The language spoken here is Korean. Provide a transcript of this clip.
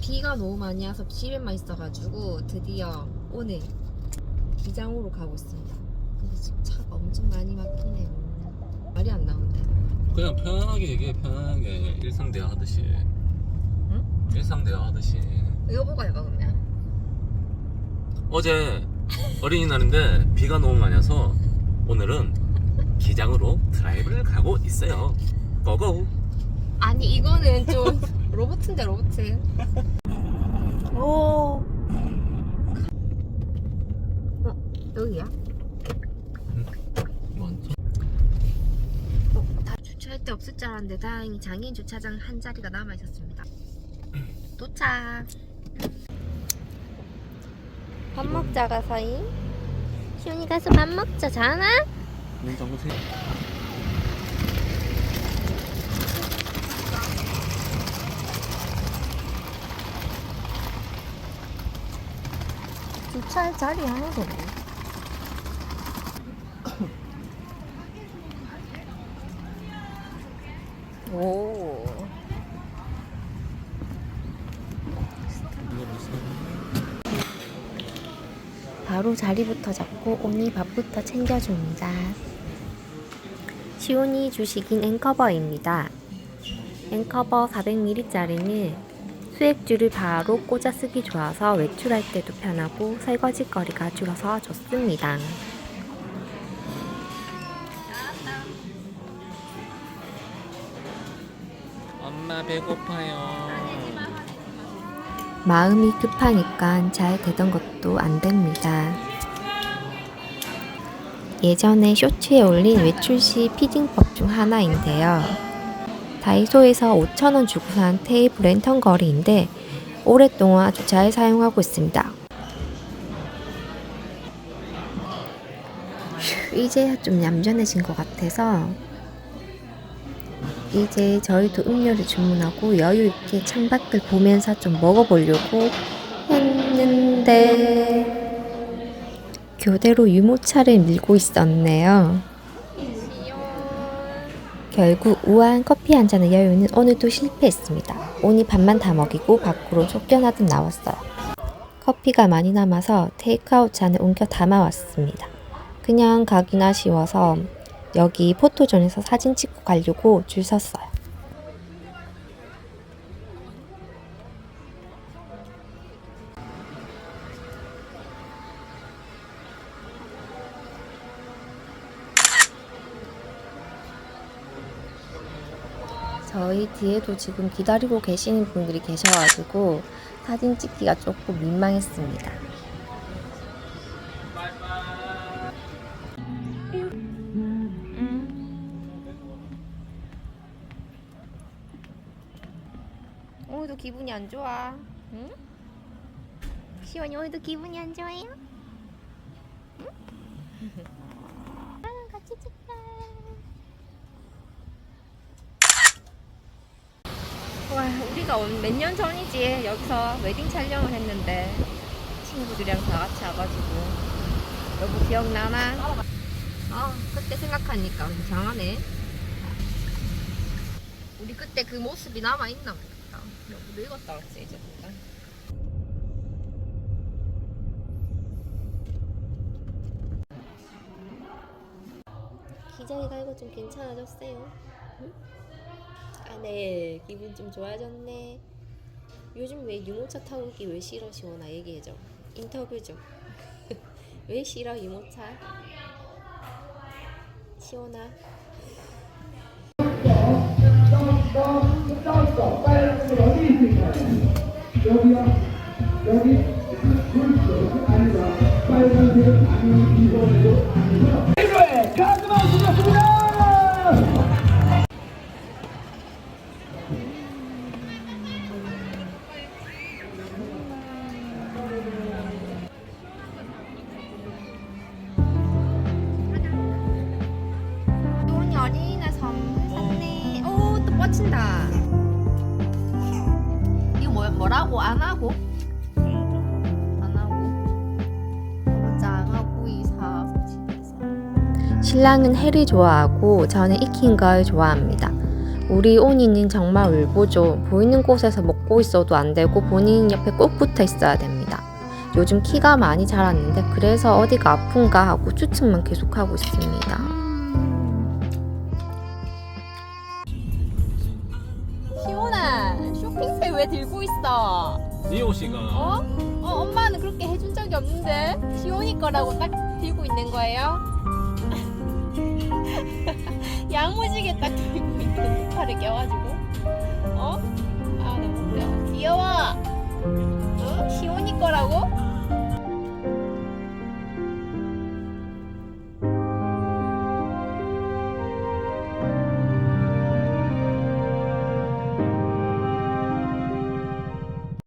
비가 너무 많이 와서 집에만 있어가지고 드디어 오늘 기장으로 가고 있습니다. 근데 지금 차가 엄청 많이 막히네요. 말이 안 나오네. 그냥 편안하게 얘기해 편안하게 일상 대화 하듯이 응? 일상 대화 하듯이 이거 보고 해봐 그러면. 어제 어린이날인데 비가 너무 많이 와서 오늘은 기장으로 드라이브를 가고 있어요 고고 아니 이거는 좀 로봇인데 로봇. 오. 어 여기야? 먼저 어, 다 주차할 데 없을 줄 알았는데 다행히 장애인 주차장 한 자리가 남아 있었습니다. 도착. 밥 먹자 가서이. 시온이 가서 밥 먹자 자나? 눈 감으세 주차할 자리 하나도 없네. 오. 바로 자리부터 잡고 오니 밥부터 챙겨줍니다. 시온이 주식인 앵커버입니다. 앵커버 400ml짜리는 수액줄을 바로 꽂아 쓰기 좋아서 외출할 때도 편하고 설거지 거리가 줄어서 좋습니다. 엄마 배고파요 마음이 급하니까 잘 되던 것도 안 됩니다. 예전에 쇼츠에 올린 외출 시 피딩법 중 하나인데요. 다이소에서 5,000원 주고 산 테이블 랜턴 거리인데 오랫동안 아주 잘 사용하고 있습니다. 휴, 이제야 좀 얌전해진 것 같아서 이제 저희도 음료를 주문하고 여유 있게 창밖을 보면서 좀 먹어보려고 했는데 교대로 유모차를 밀고 있었네요. 결국 우아한 커피 한 잔의 여유는 오늘도 실패했습니다. 오니 밥만 다 먹이고 밖으로 쫓겨나듯 나왔어요. 커피가 많이 남아서 테이크아웃 잔에 옮겨 담아왔습니다. 그냥 가긴 아쉬워서 여기 포토존에서 사진 찍고 가려고 줄 섰어요. 저희 뒤에도 지금 기다리고 계시는 분들이 계셔가지고 사진 찍기가 조금 민망했습니다. 오늘도 기분이 안 좋아. 응? 시원이 오늘도 기분이 안 좋아요? 응? 아, 같이 찍자. 와, 우리가 몇 년 전이지 여기서 웨딩 촬영을 했는데 친구들이랑 다 같이 와가지고 여보 기억나나? 아, 그때 생각하니까 이상하네. 우리 그때 그 모습이 남아 있나 모르겠다. 너무 늙었다 그랬지 이제 보니까. 기장이가 이거 좀 괜찮아졌어요. 응? 아, 네. 기분 좀 좋아졌네. 요즘 왜 유모차 타고기 왜 싫어 시원아 얘기해줘. 인터뷰 좀. 왜 싫어 유모차? 시원아. 시원이 또 뻗친다. 이거 뭐, 뭐라고? 안 하고? 신랑은 해를 좋아하고 저는 익힌 걸 좋아합니다. 우리 온이는 정말 울보죠. 보이는 곳에서 먹고 있어도 안 되고 본인 옆에 꼭 붙어 있어야 됩니다. 요즘 키가 많이 자랐는데 그래서 어디가 아픈가 하고 추측만 계속하고 있습니다. 왜 들고 있어? 니오 씨가 어? 어 엄마는 그렇게 해준 적이 없는데 시온이 거라고 딱 들고 있는 거예요? 양무지게 딱 들고 있는 팔을 껴가지고 어? 아 너무 웃겨 귀여워 어? 시온이 거라고?